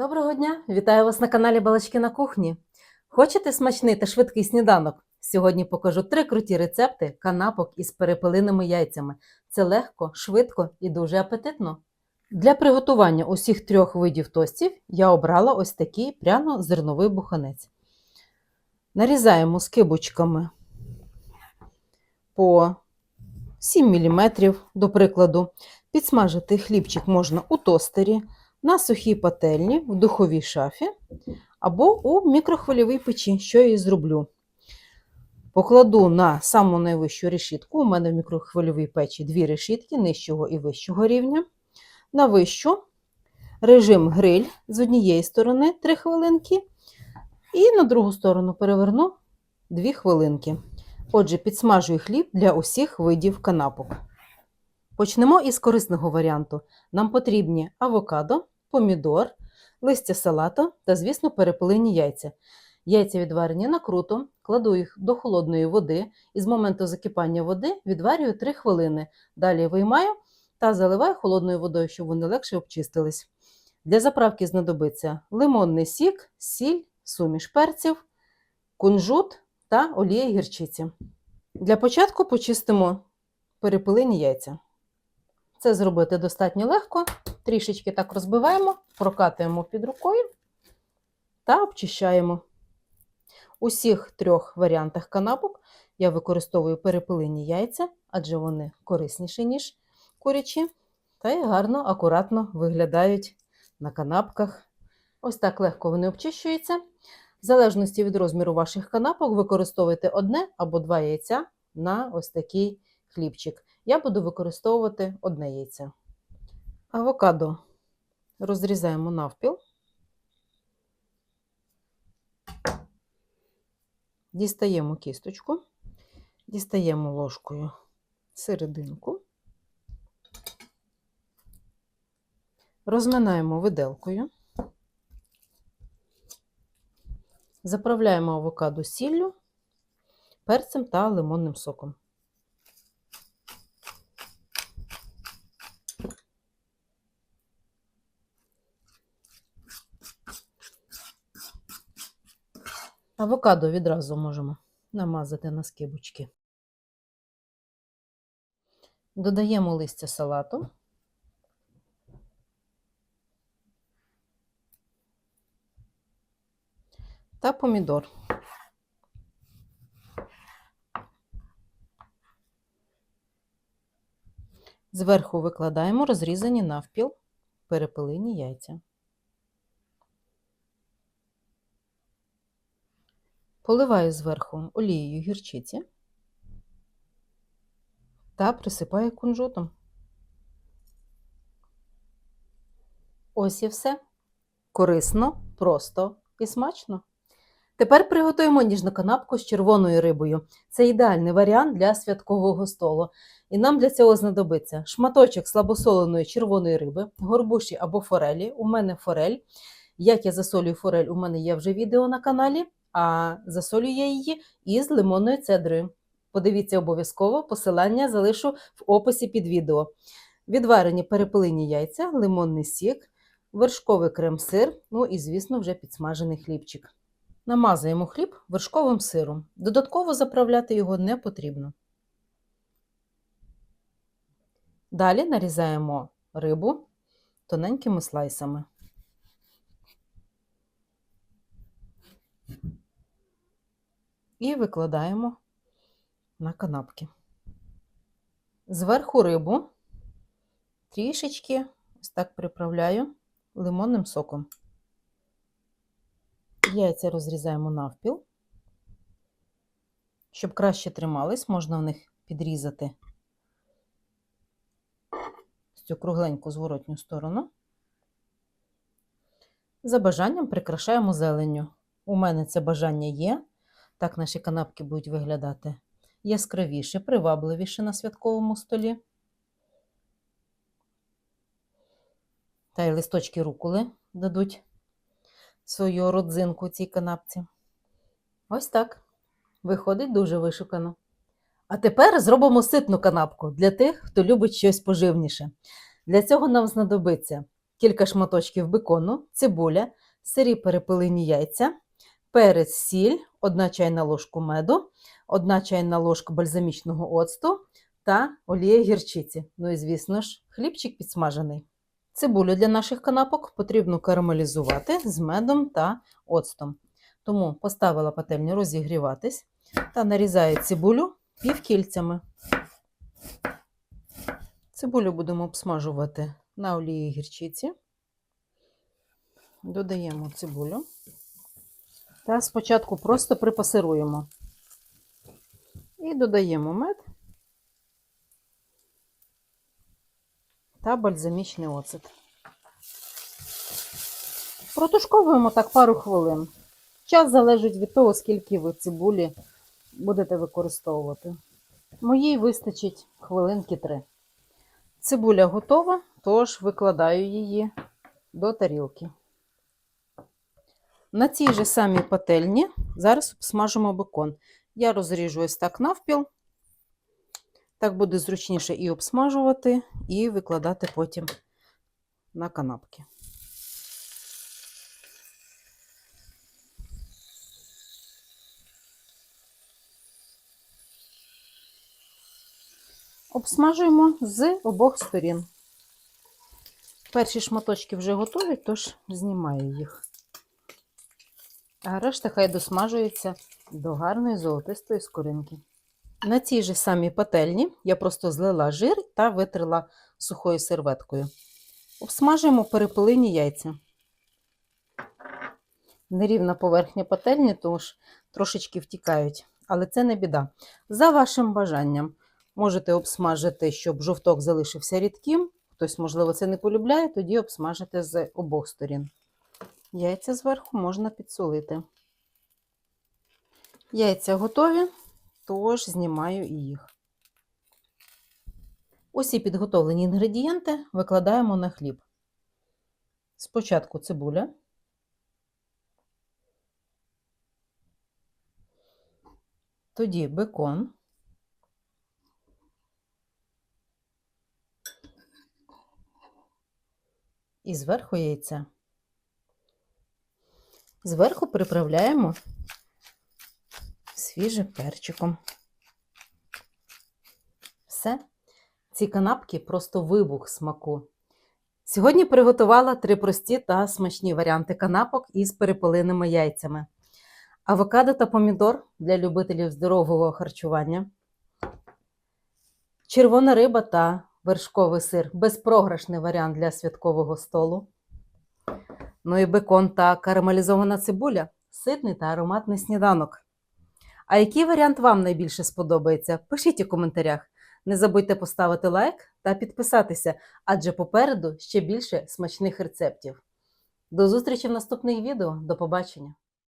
Доброго дня! Вітаю вас на каналі Балачки на кухні. Хочете смачний та швидкий сніданок? Сьогодні покажу три круті рецепти канапок із перепелиними яйцями. Це легко, швидко і дуже апетитно. Для приготування усіх трьох видів тостів я обрала ось такий пряно-зерновий буханець. Нарізаємо скибочками по 7 мм, до прикладу. Підсмажити хлібчик можна у тостері, на сухій пательні, в духовій шафі або у мікрохвильовій печі, що я і зроблю. Покладу на саму найвищу решітку. У мене в мікрохвильовій печі дві решітки нижчого і вищого рівня. На вищу режим гриль з однієї сторони 3 хвилинки, і на другу сторону переверну 2 хвилинки. Отже, підсмажую хліб для усіх видів канапок. Почнемо із корисного варіанту. Нам потрібні авокадо, помідор, листя салату та, звісно, перепелині яйця. Яйця відварені накруто, кладу їх до холодної води і з моменту закипання води відварюю 3 хвилини. Далі виймаю та заливаю холодною водою, щоб вони легше обчистились. Для заправки знадобиться лимонний сік, сіль, суміш перців, кунжут та олія гірчиці. Для початку почистимо перепелині яйця. Це зробити достатньо легко. Трішечки так розбиваємо, прокатуємо під рукою та обчищаємо. У всіх трьох варіантах канапок я використовую перепелині яйця, адже вони корисніші, ніж курячі, та й гарно, акуратно виглядають на канапках. Ось так легко вони обчищуються. В залежності від розміру ваших канапок, використовуйте одне або два яйця на ось такий хлібчик. Я буду використовувати одне яйце. Авокадо розрізаємо навпіл. Дістаємо кісточку, дістаємо ложкою серединку, розминаємо виделкою, заправляємо авокадо сіллю, перцем та лимонним соком. Авокадо відразу можемо намазати на скибочки. Додаємо листя салату. Та помідор. Зверху викладаємо розрізані навпіл перепелині яйця. Поливаю зверху олією гірчиці та присипаю кунжутом. Ось і все. Корисно, просто і смачно. Тепер приготуємо ніжну канапку з червоною рибою. Це ідеальний варіант для святкового столу. І нам для цього знадобиться шматочок слабосоленої червоної риби, горбуші або форелі. У мене форель. Як я засолюю форель, у мене є вже відео на каналі а засолюю я її із лимонною цедрою. Подивіться обов'язково, посилання залишу в описі під відео. Відварені перепелині яйця, лимонний сік, вершковий крем-сир, ну і, звісно, вже підсмажений хлібчик. Намазуємо хліб вершковим сиром. Додатково заправляти його не потрібно. Далі нарізаємо рибу тоненькими слайсами. І викладаємо на канапки. Зверху рибу трішечки ось так приправляю лимонним соком. Яйця розрізаємо навпіл. Щоб краще тримались, можна в них підрізати цю кругленьку зворотню сторону. За бажанням прикрашаємо зеленню. У мене це бажання є. Так наші канапки будуть виглядати яскравіше, привабливіше на святковому столі. Та й листочки руколи дадуть свою родзинку цій канапці. Ось так. Виходить дуже вишукано. А тепер зробимо ситну канапку для тих, хто любить щось поживніше. Для цього нам знадобиться кілька шматочків бекону, цибуля, сирі перепилені яйця, перець, сіль, 1 чайна ложку меду, 1 чайна ложка бальзамічного оцту та олія гірчиці. Ну і, звісно ж, хлібчик підсмажений. Цибулю для наших канапок потрібно карамелізувати з медом та оцтом. Тому поставила пательню розігріватись та нарізаю цибулю півкільцями. Цибулю будемо обсмажувати на олії гірчиці. Додаємо цибулю та спочатку просто припасируємо. І додаємо мед та бальзамічний оцет. Протушковуємо так пару хвилин. Час залежить від того, скільки ви цибулі будете використовувати. Моїй вистачить хвилинки три. Цибуля готова, тож викладаю її до тарілки. На цій же самій пательні зараз обсмажимо бекон. Я розріжу ось так навпіл. Так буде зручніше і обсмажувати, і викладати потім на канапки. Обсмажуємо з обох сторін. Перші шматочки вже готові, тож знімаю їх. А решта хай досмажується до гарної золотистої скоринки. На цій же самій пательні я просто злила жир та витрила сухою серветкою. Обсмажуємо перепилені яйця. Нерівна поверхня пательні, тож трошечки втікають, але це не біда. За вашим бажанням. Можете обсмажити, щоб жовток залишився рідким. Хтось, можливо, це не полюбляє, тоді обсмажити з обох сторін. Яйця зверху можна підсолити. Яйця готові, тож знімаю їх. Усі підготовлені інгредієнти викладаємо на хліб. Спочатку цибуля. Тоді бекон. і зверху яйця. Зверху приправляємо свіжим перчиком. Все. Ці канапки просто вибух смаку. Сьогодні приготувала три прості та смачні варіанти канапок із перепелиними яйцями. Авокадо та помідор для любителів здорового харчування. Червона риба та вершковий сир безпрограшний варіант для святкового столу. Ну і бекон та карамелізована цибуля ситний та ароматний сніданок. А який варіант вам найбільше сподобається? Пишіть у коментарях. Не забудьте поставити лайк та підписатися, адже попереду ще більше смачних рецептів. До зустрічі в наступних відео. До побачення!